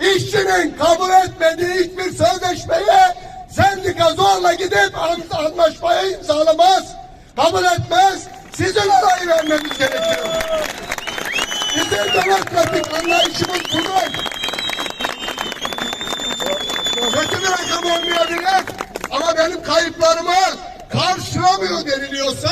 İşçinin kabul etmediği hiçbir sözleşmeye sendika zorla gidip an- anlaşmayı imzalamaz. Kabul etmez. Sizin onayı vermeniz gerekiyor. Bizim demokratik anlayışımız budur. Kötü bir rakam olmayabilir ama benim kayıplarımı karşılamıyor deniliyorsa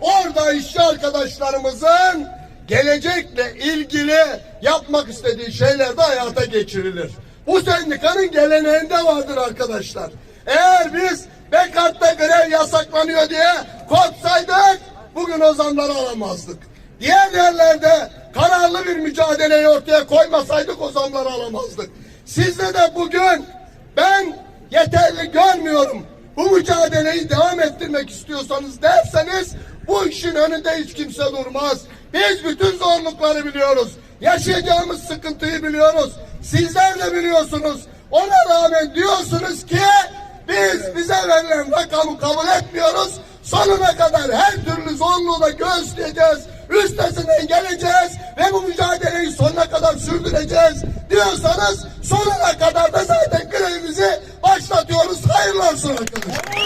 orada işçi arkadaşlarımızın gelecekle ilgili yapmak istediği şeyler de hayata geçirilir. Bu sendikanın geleneğinde vardır arkadaşlar. Eğer biz Bekart'ta grev yasaklanıyor diye korksaydık bugün o zamları alamazdık. Diğer yerlerde kararlı bir mücadeleyi ortaya koymasaydık o zamları alamazdık. Sizde de bugün ben yeterli görmüyorum. Bu mücadeleyi devam ettirmek istiyorsanız derseniz bu işin önünde hiç kimse durmaz. Biz bütün zorlukları biliyoruz. Yaşayacağımız sıkıntıyı biliyoruz. Sizler de biliyorsunuz. Ona rağmen diyorsunuz ki biz bize verilen rakamı kabul etmiyoruz. Sonuna kadar her türlü zorluğu da göğüsleyeceğiz. Üstesinden geleceğiz ve bu mücadeleyi sonuna kadar sürdüreceğiz diyorsanız sonuna kadar da zaten grevimizi başlatıyoruz. Hayırlı olsun arkadaşlar.